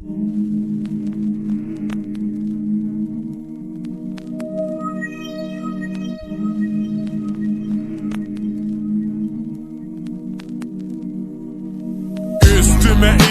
Música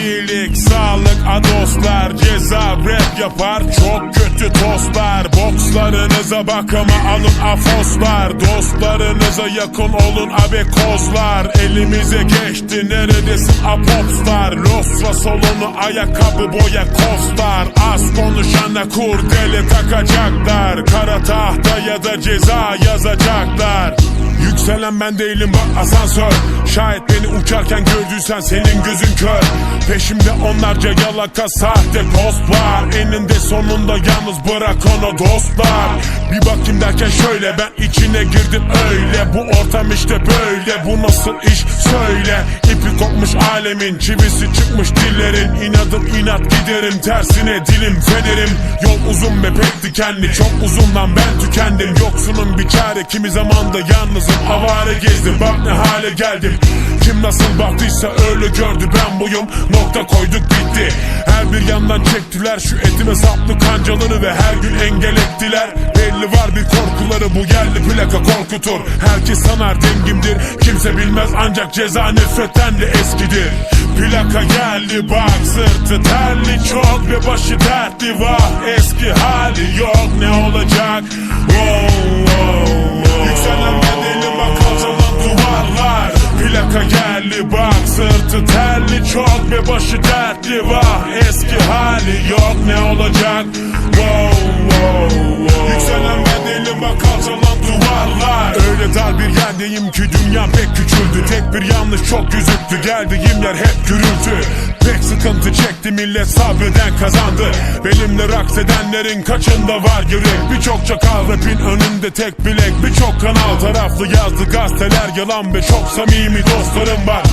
iyilik, sağlık, a dostlar Ceza rap yapar, çok kötü tostlar Bokslarınıza bakıma alın afoslar. Dostlarınıza yakın olun abi kozlar. Elimize geçti neredesin apopslar Losra solunu ayakkabı boya kostar. Az konuşana kurdele takacaklar. Kara tahta ya da ceza yazacaklar. Yükselen ben değilim bak asansör. Şayet beni uçarken gördüysen senin gözün kör Peşimde onlarca yalaka sahte post var. Eninde sonunda yalnız bırak onu dostlar. Bir bakayım derken şöyle ben içine girdim öyle. Bu ortam işte böyle bu nasıl iş söyle. İpi kopmuş alemin çivisi çıkmış dillerin. İnadım inat giderim tersine dilim fenerim. Yol uzun ve pek dikenli çok uzundan ben tükendim. Yoksunun bir çare kimi zaman da yalnızım. Avare gezdim Bak ne hale geldim. Kim nasıl baktıysa öyle gördü ben buyum Nokta koyduk bitti Her bir yandan çektiler şu etime saplı kancaları Ve her gün engel ettiler. Belli var bir korkuları bu geldi plaka korkutur. Herkes sanar dengimdir Kimse bilmez ancak ceza nefretten de eskidir. Plaka geldi bak sırtı terli çok Ve başı dertli. Vah eski hali yok ne olacak? Wow, wow, yerdeyim ki dünya pek küçüldü. Tek bir yanlış çok gözüktü geldiğim yer hep gürültü. Pek sıkıntı çekti. Millet sabreden kazandı. Benimle raks edenlerin kaçında var yürek Birçok çakal rapin önünde tek bilek. Birçok kanal taraflı yazdı. Gazeteler yalan ve çok samimi dostlarım var.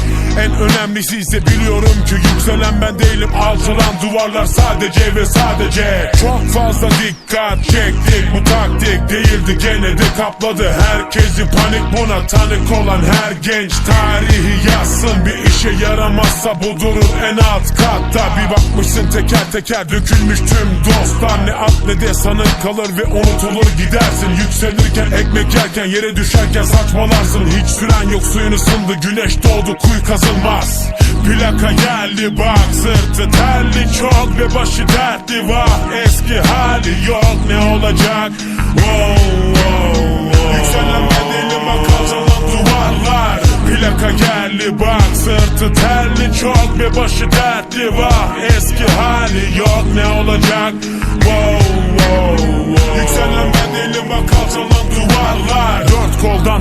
En önemlisi ise biliyorum ki yükselen ben değilim. Alçalan duvarlar sadece ve sadece. Çok fazla dikkat çektik. Bu taktik değildi gene de kapladı. Herkesi panik buna tanık olan her genç. Tarihi yazsın Bir işe yaramazsa bu durur en alt katta. Bir bakmışsın teker teker dökülmüş tüm dostlar. Ne at ne de sanık kalır ve unutulur gidersin. Yükselirken ekmek yerken yere düşerken saçmalarsın. Hiç süren yok suyun ısındı güneş doğdu kuyu kazılmaz Plaka geldi bak sırtı terli çok ve başı dertli vah Eski hali yok ne olacak? Wow, wow, wow. Yükselen bedenim bak alçalan duvarlar. Plaka geldi bak sırtı terli çok ve başı dertli vah Eski hali yok ne olacak? Wow,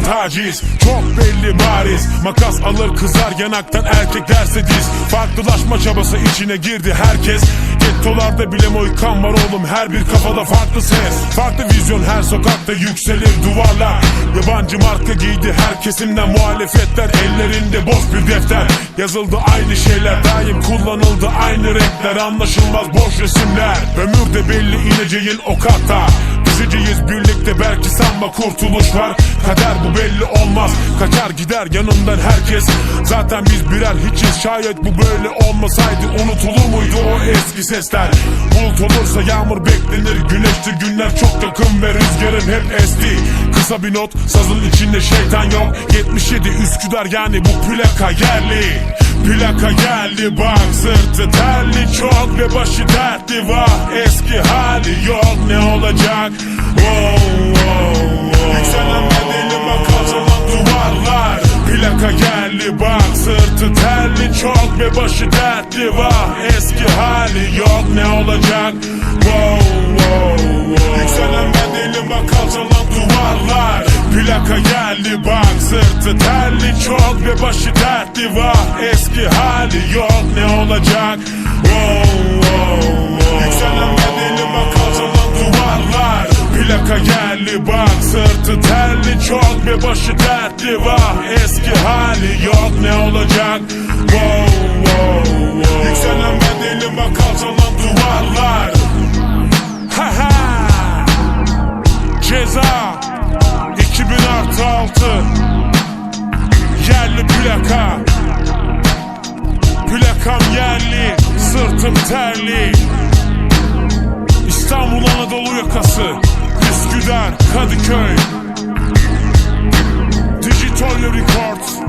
taciz. Çok belli bariz. Makas alır kızar yanaktan erkeklerse diz. Farklılaşma çabası içine girdi herkes. Gettolarda bile moykan var oğlum. Her bir kafada farklı ses. Farklı vizyon her sokakta yükselir duvarlar. Yabancı marka giydi her kesimden muhalefetler. Ellerinde boş bir defter. Yazıldı aynı şeyler. Daim kullanıldı aynı renkler. Anlaşılmaz boş resimler. Ömür de belli ineceğin o katta Düşeceğiz birlikte belki sanma kurtuluş var. Kader bu belli olmaz. Kaçar gider yanımdan herkes. Zaten biz birer hiçiz. Şayet bu böyle olmasaydı Unutulur muydu o eski sesler? Bulut olursa yağmur beklenir. Güneştir günler çok yakın ve rüzgarın hep esti. Kısa bir not sazın içinde şeytan yok. 77 Üsküdar yani bu plaka yerli. Plaka geldi bak sırtı terli çok ve başı dertli. Vah Eski hali yok ne olacak bedenim bak sırtı terli çok ve başı dertli vah Eski hali yok ne olacak? Wow, wow, wow. Yükselen bedenim bak alçalan duvarlar. Plaka geldi bak sırtı terli çok ve başı dertli vah Eski hali yok ne olacak? Wow, Plaka geldi bak sırtı terli çok ve başı dertli vah Eski hali yok ne olacak? Wow, wow, wow. Yükselen bedenim bak alçalan duvarlar. Ha ha. Ceza 2000 artı 6 Yerli plaka. Plakam yerli Sırtım yeterli İstanbul Anadolu yakası Üsküdar, Kadıköy. Digital Records